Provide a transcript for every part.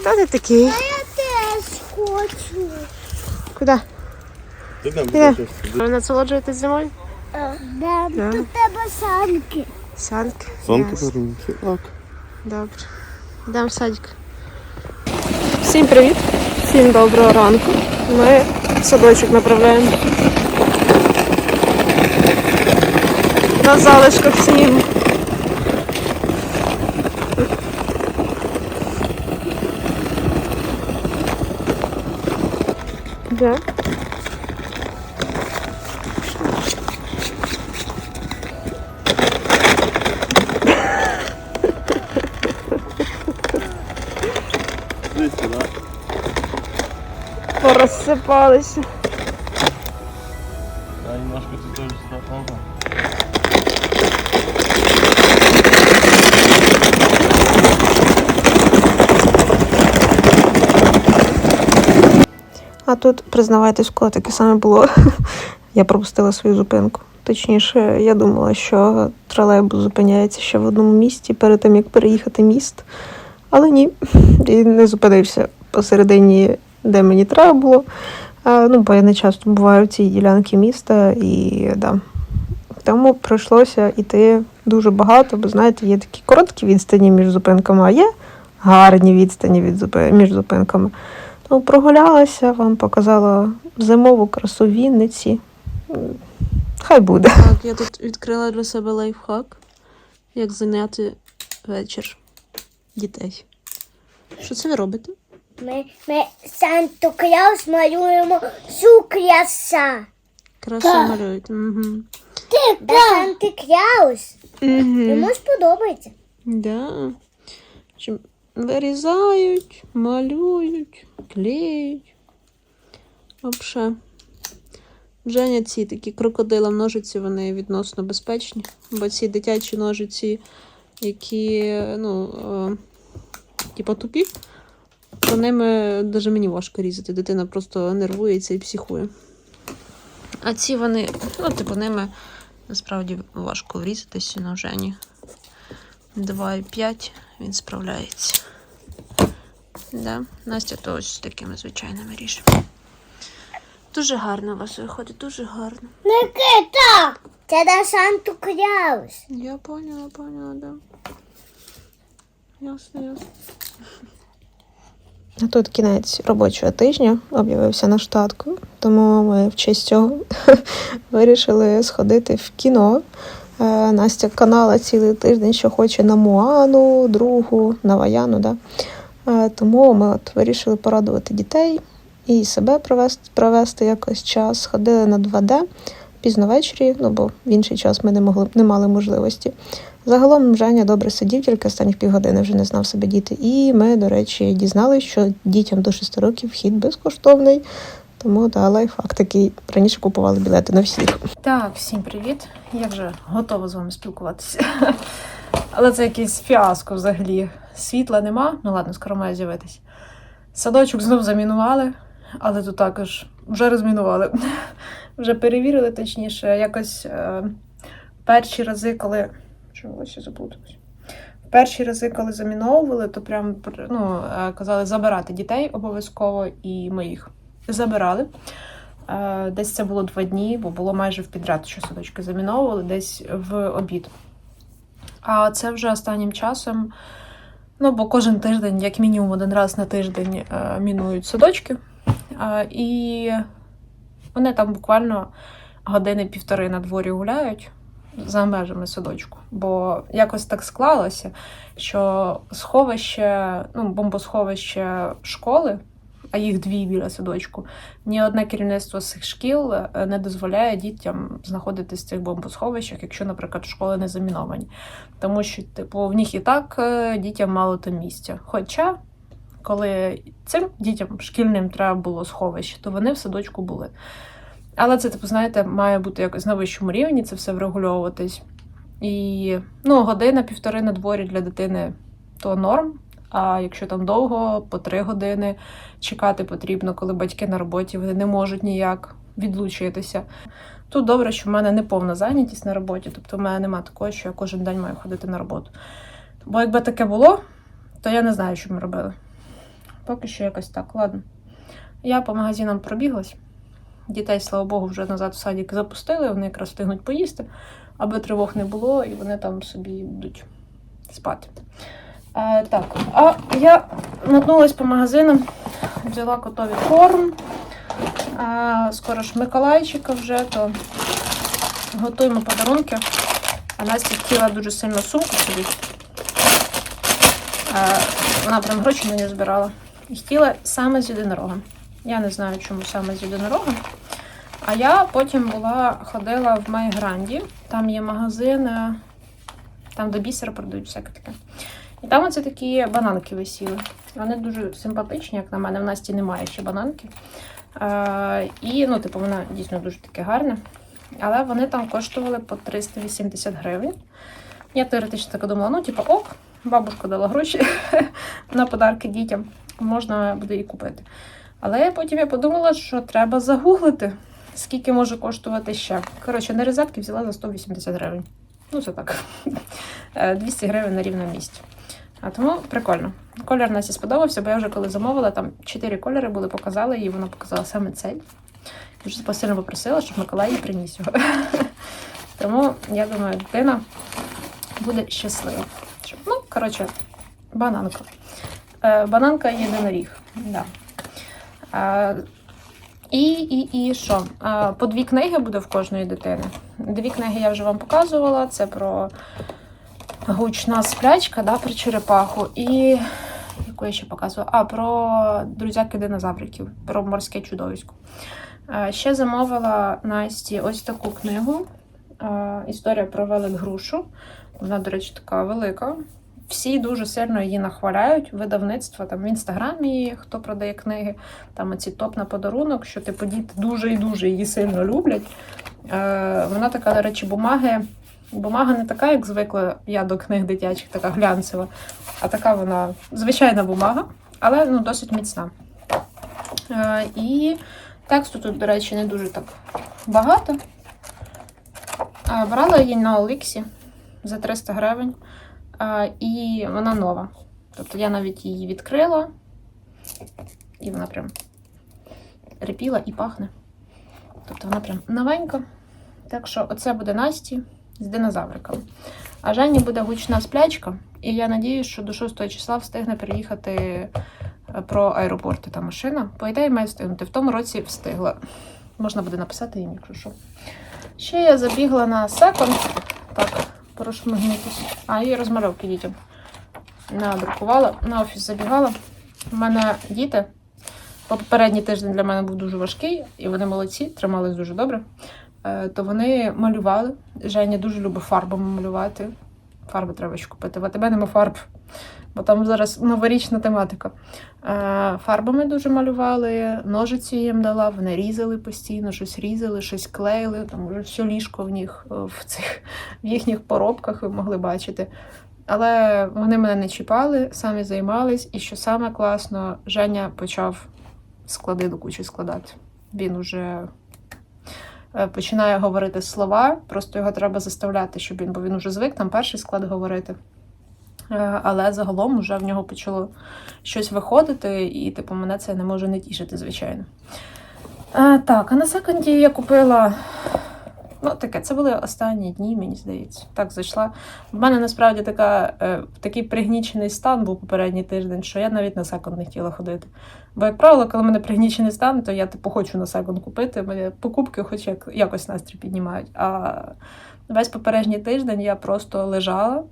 Хто ти такий? Я теж хочу. Куди? Щось? Ви насолоджуєтесь зимою? Да, Да. Тут тебе санки. Санки. Сонку Ясно. подарунки. Так. Добре. Йдемо в садик. Всім привіт! Всім доброго ранку. Ми в садочок направляємо. На залишках снігу. Да? Порозсипалися. Да, немножко ти теж сюди. А тут, признавайтесь, коли таке саме було, я пропустила свою зупинку. Точніше, я думала, що тролейбус зупиняється ще в одному місті перед тим, як переїхати міст. Але ні, він не зупинився посередині, де мені треба було. А, ну, бо я не часто буваю в цій ділянці міста і да. Тому прийшлося йти дуже багато, бо знаєте, є такі короткі відстані між зупинками, а є гарні відстані від зупи- між зупинками. Ну, прогулялася, вам показала зимову красу Вінниці. Хай буде. Так, я тут відкрила для себе лайфхак, як зайняти вечір дітей. Що це ви робите? Ми, ми Санту Клаус малюємо сукряса. Красу Так. малюєте. Угу. Ти да. Санти Клаус. Угу. Йому сподобається. Да. Чим вирізають, малюють, клеють. Вообще. Женя ці такі крокодилам ножиці, вони відносно безпечні. Бо ці дитячі ножиці, які, ну, е, типа тупі, то ними навіть мені важко різати. Дитина просто нервується і психує. А ці вони, ну, типу, ними насправді важко врізатися на Жені. 2,5 він справляється. Да. Настя то ось з такими звичайними ріже. Дуже гарно у вас виходить, дуже гарно. Никита! Це на Санту Клаус. Я поняла, поняла, да. Ясно, ясно. А тут кінець робочого тижня об'явився на штатку, тому ми в честь цього вирішили сходити в кіно. Е, Настя канала цілий тиждень, що хоче на Муану, другу, на Ваяну. Да? Тому ми от вирішили порадувати дітей і себе провести, провести якось час. Ходили на 2D пізно ввечері, ну бо в інший час ми не могли не мали можливості. Загалом Женя добре сидів, тільки останніх півгодини вже не знав себе діти. І ми, до речі, дізналися, що дітям до 6 років вхід безкоштовний. Тому да, лайфхак такий. Раніше купували білети на всіх. Так, всім привіт. Я вже готова з вами спілкуватися. Але це якийсь фіаско взагалі. Світла нема. Ну ладно, скоро має з'явитись. Садочок знов замінували, але тут також вже розмінували. Вже перевірили, точніше, якось е, перші рази, коли. Чого ще? Перші рази, коли заміновували, то прям ну, е, казали забирати дітей обов'язково, і ми їх забирали. Е, Десь це було два дні, бо було майже в підряд, що садочки заміновували, десь в обід. А це вже останнім часом, ну, бо кожен тиждень, як мінімум один раз на тиждень, е, мінують садочки. І вони там буквально години-півтори на дворі гуляють за межами садочку. Бо якось так склалося, що сховище, ну, бомбосховище школи, а їх дві біля садочку, ні одне керівництво цих шкіл е, не дозволяє дітям знаходитись в цих бомбосховищах, якщо, наприклад, школи не заміновані. Тому що, типу, в них і так е, дітям мало там місця. Хоча, коли цим дітям шкільним треба було сховище, то вони в садочку були. Але це, типу, знаєте, має бути якось на вищому рівні це все врегульовуватись. І ну, година-півтори на дворі для дитини то норм. А якщо там довго, по три години чекати потрібно, коли батьки на роботі, вони не можуть ніяк відлучитися. Тут добре, що в мене не повна зайнятість на роботі, тобто в мене немає такого, що я кожен день маю ходити на роботу. Бо якби таке було, то я не знаю, що ми робили. Поки що якось так, ладно. Я по магазинам пробіглась. Дітей, слава Богу, вже назад в садик запустили, вони якраз встигнуть поїсти, аби тривог не було, і вони там собі будуть спати. Е, так, а я мотнулась по магазинам, взяла котові корм. Е, скоро ж Миколайчика вже, то готуємо подарунки. А Настя хотіла дуже сильно сумку собі. Е, вона прям гроші мені збирала. І хотіла саме з єдинорогом. Я не знаю, чому саме з єдинорогом. А я потім була, ходила в Майгранді. Там є магазин, там де бісер продають всяке таке. І там оце такі бананки висіли. Вони дуже симпатичні, як на мене. В Насті немає ще бананки. Е, і, ну, типу, вона дійсно дуже таке гарне. Але вони там коштували по 380 гривень. Я теоретично так думала, ну, типу, ок, бабушка дала гроші на подарки дітям, можна буде і купити. Але потім я подумала, що треба загуглити, скільки може коштувати ще. Коротше, на розетки взяла за 180 гривень. Ну, це так. Е, 200 гривень на рівному місці. А тому прикольно. Колір Насі сподобався, бо я вже коли замовила, там 4 кольори були, показали, і вона показала саме цей. Дуже посильно попросила, щоб Миколай їй приніс його. Тому я думаю, дитина буде щаслива. Ну, коротше, бананка. Е, бананка єдиноріг. Да. І, і, і що? По дві книги буде в кожної дитини. Дві книги я вже вам показувала. Це про гучна сплячка, да, про черепаху. І яку я ще показувала? А, про друзяки динозавриків, про морське чудовисько. Е, Ще замовила Насті ось таку книгу. Е, Історія про велик грушу. Вона, до речі, така велика. Всі дуже сильно її нахваляють. Видавництво там в інстаграмі, хто продає книги, там оці топ на подарунок, що типу діти дуже і дуже її сильно люблять. Е, вона така, до речі, бумаги. Бумага не така, як звикла я до книг дитячих, така глянцева, а така вона звичайна бумага, але ну, досить міцна. Е, і тексту тут, до речі, не дуже так багато. Е, Брала її на Оліксі за 300 гривень. Е, І вона нова. Тобто я навіть її відкрила, і вона прям репіла і пахне. Тобто вона прям новенька. Так що оце буде Насті з динозавриками. А Жені буде гучна сплячка, і я надіюсь, що до 6 числа встигне приїхати е, про аеропорти та машина. По ідеї, має встигнути. В тому році встигла. Можна буде написати їм, якщо що. Ще я забігла на секонд. Так, прошмигнутися. А, і розмальовки дітям. Надрукувала, на офіс забігала. У мене діти. Попередній тиждень для мене був дуже важкий, і вони молодці, тримались дуже добре. Е, То вони малювали. Женя дуже любить фарбами малювати. Фарби треба ще купити. В АТБ нема фарб, бо там зараз новорічна тематика. Е, Фарбами дуже малювали, ножиці їм дала, вони різали постійно, щось різали, щось клеїли. Там вже все ліжко в них е, в цих в їхніх поробках ви могли бачити. Але вони мене не чіпали, самі займались, і що саме класно, Женя почав склади до кучі складати. Він уже починає говорити слова, просто його треба заставляти, щоб він, бо він уже звик там перший склад говорити. Е, Але загалом вже в нього почало щось виходити, і типу мене це не може не тішити, звичайно. Е, Так, а на секунді я купила. Ну, таке, це були останні дні, мені здається. Так зайшла. В мене насправді така, е, такий пригнічений стан був попередній тиждень, що я навіть на секунд не хотіла ходити. Бо, як правило, коли в мене пригнічений стан, то я типу хочу на секунд купити. Мене покупки хоч як, якось настрій піднімають. А весь попередній тиждень я просто лежала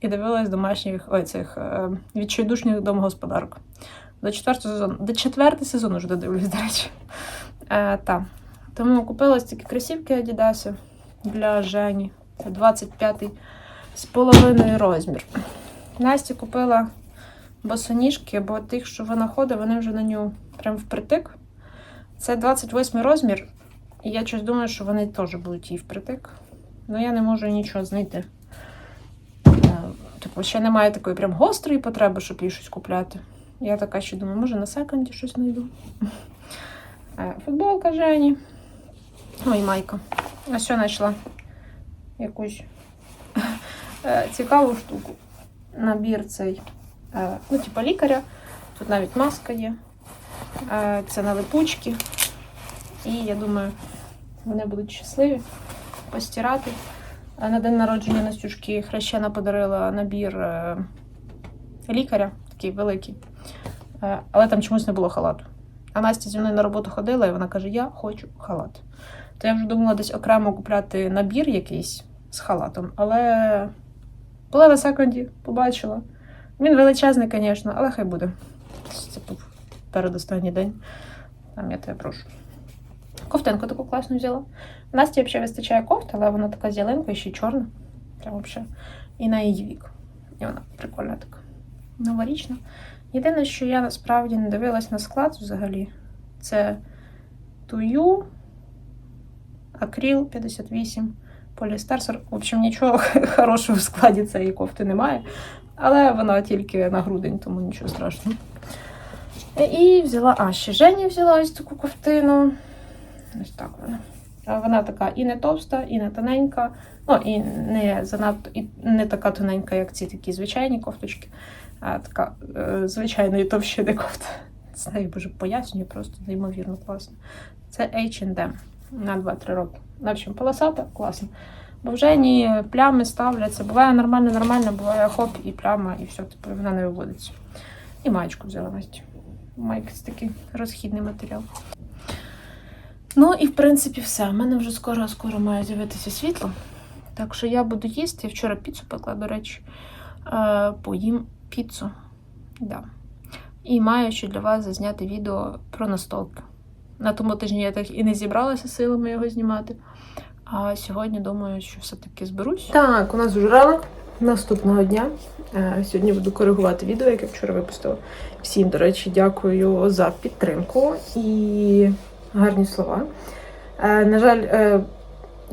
і дивилась домашніх ой, цих е, відчайдушних домогосподарок. До четвертого сезону. До четвертий сезон вже додивлюсь, до речі. Е, та. Тому купила ось такі кросівки Adidas для Жені. Це 25-й з половиною розмір. Насті купила босоніжки, бо тих, що вона ходить, вони вже на нього прям впритик. Це 28 розмір, і я щось думаю, що вони теж будуть їй впритик. Ну я не можу нічого знайти. Е, Типу, ще немає такої прям гострої потреби, щоб їй щось купляти. Я така ще думаю, може на секонді щось знайду. Е, Футболка Жені. Ой, майка. А що знайшла? Якусь е, цікаву штуку. Набір цей, е, ну, типу лікаря. Тут навіть маска є. Е, Це на липучки. І я думаю, вони будуть щасливі постирати. На день народження Настюшки хрещена подарила набір лікаря, такий великий. Але там чомусь не було халату. А Настя зі мною на роботу ходила, і вона каже: Я хочу халат. То я вже думала десь окремо купляти набір якийсь з халатом, але була на секунді, побачила. Він величезний, звісно, але хай буде. Це був передостанній день. Там я тебе прошу. Ковтинку таку класну взяла. Насті взагалі вистачає кофт, але вона така з ялинкою, ще чорна. Прям взагалі. І на її вік. І вона прикольна така. Новорічна. Єдине, що я насправді не дивилась на склад взагалі, це тую, акріл 58, полістер 40. В общем, нічого хорошого в складі цієї кофти немає. Але вона тільки на грудень, тому нічого страшного. І взяла, а ще Жені взяла ось таку ковтину. Ось так вона. Вона така і не товста, і не тоненька. Ну, і не занадто, і не така тоненька, як ці такі звичайні кофточки, а така е, звичайної товщини кофта. Знаю, боже, пояснюю, просто неймовірно класно. Це H&M на 2-3 роки. В общем, полосата, класно. Бо в Жені плями ставляться. Буває нормально, нормально, буває хоп і пляма, і все, типу, вона не виводиться. І маєчку взяла Настя. Майк це такий розхідний матеріал. Ну і в принципі все. У мене вже скоро скоро має з'явитися світло. Так що я буду їсти. Я вчора піцу пекла, до речі. Е, поїм піцу. Да. І маю ще для вас зазняти відео про настолки. На тому тижні я так і не зібралася силами його знімати. А сьогодні думаю, що все-таки зберусь. Так, у нас вже ранок наступного дня. Е, Сьогодні буду коригувати відео, яке вчора випустила. Всім, до речі, дякую за підтримку і гарні слова. Е, На жаль, е,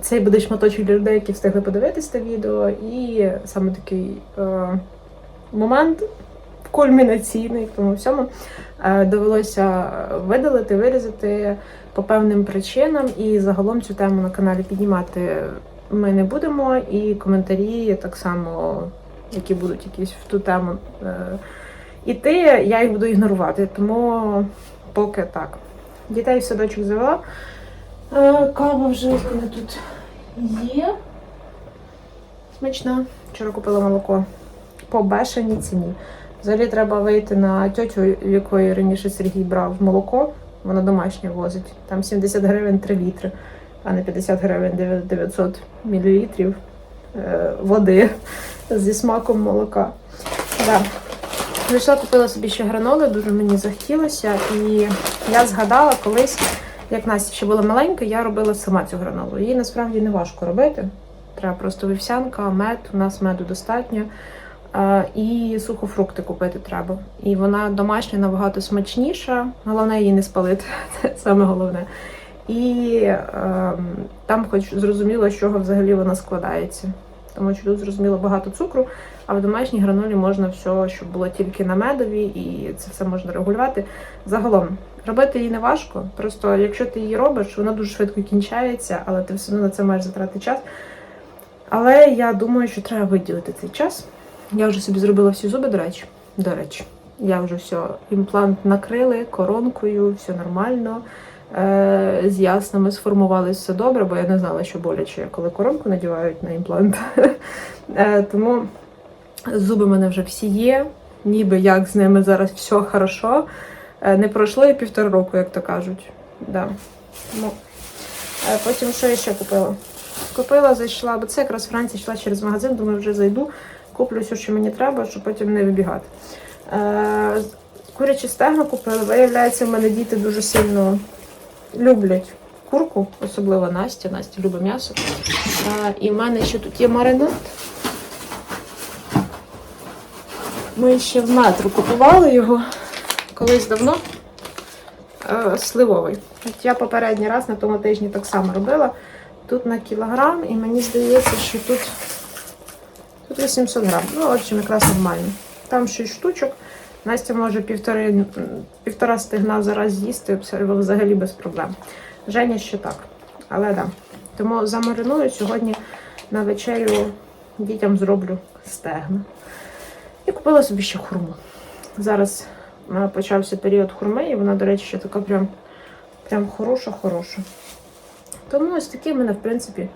цей буде шматочок для людей, які встигли подивитися те відео, і саме такий момент кульмінаційний в тому всьому довелося видалити, вирізати по певним причинам, і загалом цю тему на каналі піднімати ми не будемо. І коментарі так само, які будуть якісь в ту тему е, іти, я їх буду ігнорувати. Тому поки так. Дітей в садочок завела. Е, Кава вже в мене тут є. Смачна. Вчора купила молоко по бешеній ціні. Взагалі треба вийти на тьотю, якої раніше Сергій брав молоко. Вона домашнє возить. Там 70 гривень 3 літри, а не 50 гривень 900 мілілітрів е, води зі смаком молока. Да. Прийшла, купила собі ще граноли, дуже мені захотілося. І я згадала колись, як Настя ще була маленька, я робила сама цю гранолу. Її насправді не важко робити. Треба просто вівсянка, мед, у нас меду достатньо. І сухофрукти купити треба. І вона домашня набагато смачніша. Головне її не спалити. Це саме головне. І е, там, хоч зрозуміло, з чого взагалі вона складається. Тому що тут зрозуміло багато цукру, а в домашній гранолі можна все, щоб було тільки на медові, і це все можна регулювати. Загалом робити її не важко. Просто якщо ти її робиш, вона дуже швидко кінчається, але ти все одно на це маєш затрати час. Але я думаю, що треба виділити цей час. Я вже собі зробила всі зуби, до речі. До речі, я вже все, імплант накрили коронкою, все нормально. Е, з яснами сформували все добре, бо я не знала, що боляче, коли коронку надівають на імплант. Е, тому зуби в мене вже всі є, ніби як з ними зараз все хорошо. Е, не пройшло і півтора року, як то кажуть. Да. Ну, е, потім що я ще купила? Купила, зайшла, бо це якраз вранці йшла через магазин, думаю, вже зайду, куплю все, що мені треба, щоб потім не вибігати. Е, курячі стегна купила. Виявляється, в мене діти дуже сильно люблять курку, особливо Настя. Настя любить м'ясо. Е, і в мене ще тут є маринад. Ми ще в метро купували його колись давно. Е, сливовий. От я попередній раз на тому тижні так само робила. Тут на кілограм, і мені здається, що тут, тут 800 грам. Ну, в общем, якраз нормально. Там 6 штучок. Настя може півтори, півтора стигна зараз з'їсти взагалі без проблем. Женя ще так. Але да. Тому замариную сьогодні на вечерю дітям зроблю стегна. І купила собі ще хурму. Зараз е, почався період хурми, і вона, до речі, ще така прям, прям хороша-хороша. Тому ось такий в мене, в принципі,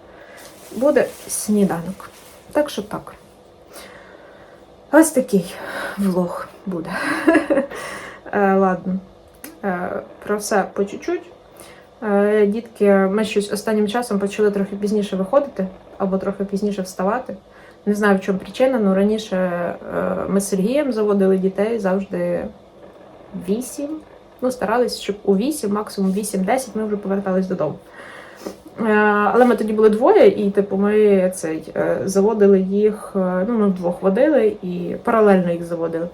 буде сніданок. Так що так. Ось такий влог буде. Е, Ладно. Е, Про все по чуть-чуть. Е, Дітки, ми щось останнім часом почали трохи пізніше виходити або трохи пізніше вставати. Не знаю, в чому причина, але раніше е, ми з Сергієм заводили дітей завжди 8. Ну, старались, щоб у 8, максимум 8-10 ми вже повертались додому. Е, Але ми тоді були двоє, і типу ми цей е, заводили їх. е, Ну, ми вдвох водили і паралельно їх заводили.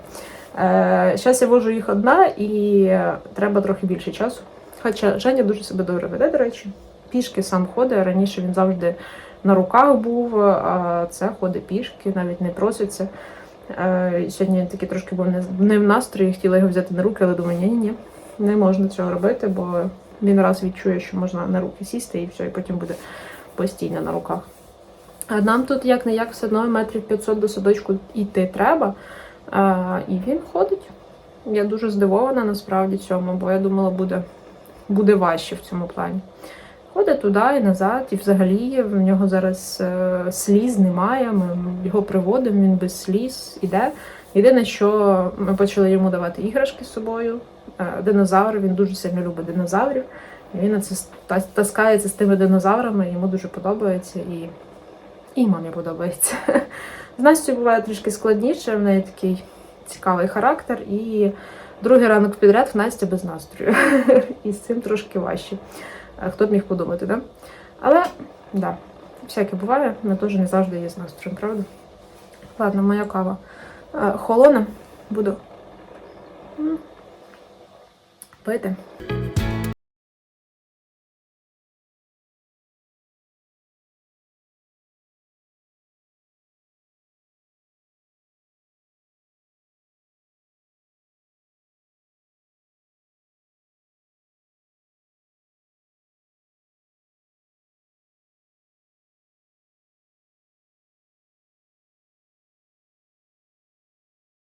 Зараз я вожу їх одна, і треба трохи більше часу. Хоча Женя дуже себе добре веде, до речі. Пішки сам ходить. Раніше він завжди на руках був, а це ходить пішки, навіть не проситься. Сьогодні такий трошки був не- в настрої, хотіла його взяти на руки, але думаю, ні-ні-ні, не можна цього робити, бо він раз відчує, що можна на руки сісти і все, і потім буде постійно на руках. А нам тут як не як все одно метрів 500 до садочку йти треба. А, і він ходить. Я дуже здивована насправді цьому, бо я думала, буде, буде важче в цьому плані. Ходить туди і назад, і взагалі в нього зараз е, сліз немає. Ми його приводимо, він без сліз іде. Єдине, що ми почали йому давати іграшки з собою. Е, Динозаври, він дуже сильно любить динозаврів. Він ста- таскається з тими динозаврами, йому дуже подобається і, і мамі подобається. З Настю буває трішки складніше, в неї такий цікавий характер, і другий ранок підряд в Насті без настрою. І з цим трошки важче. Е, Хто б міг подумати, да? Але, да, всяке буває, ми теж не завжди є з настроєм, правда? Ладно, моя кава е, холоне, буду м, пити.